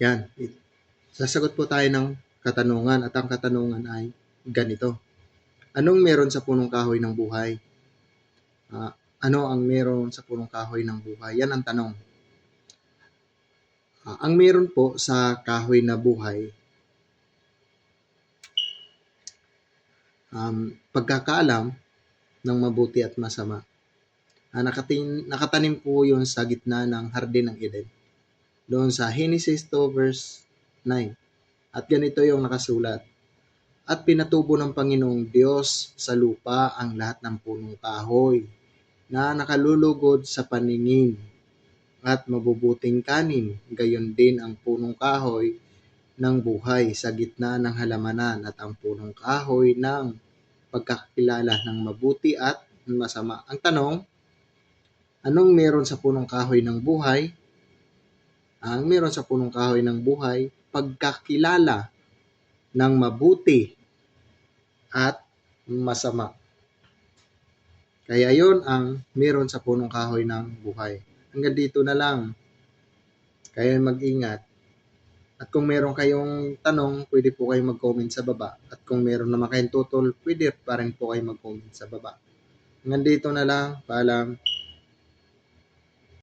Yan. Sasagot po tayo ng katanungan at ang katanungan ay ganito. Anong meron sa punong kahoy ng buhay? Ah, ano ang meron sa punong kahoy ng buhay? Yan ang tanong. Ah, ang meron po sa kahoy na buhay, um, pagkakaalam ng mabuti at masama. Ah, nakatin, nakatanim po yun sa gitna ng hardin ng Eden. Doon sa Genesis 2 verse 9. At ganito yung nakasulat. At pinatubo ng Panginoong Diyos sa lupa ang lahat ng punong kahoy na nakalulugod sa paningin at mabubuting kanin, gayon din ang punong kahoy ng buhay sa gitna ng halamanan at ang punong kahoy ng pagkakilala ng mabuti at masama. Ang tanong, anong meron sa punong kahoy ng buhay? Ang meron sa punong kahoy ng buhay, pagkakilala ng mabuti at masama. Kaya yon ang meron sa punong kahoy ng buhay. Hanggang dito na lang. Kaya mag-ingat. At kung meron kayong tanong, pwede po kayo mag-comment sa baba. At kung meron naman kayong tutol, pwede pa rin po kayo mag-comment sa baba. Hanggang dito na lang. Paalam.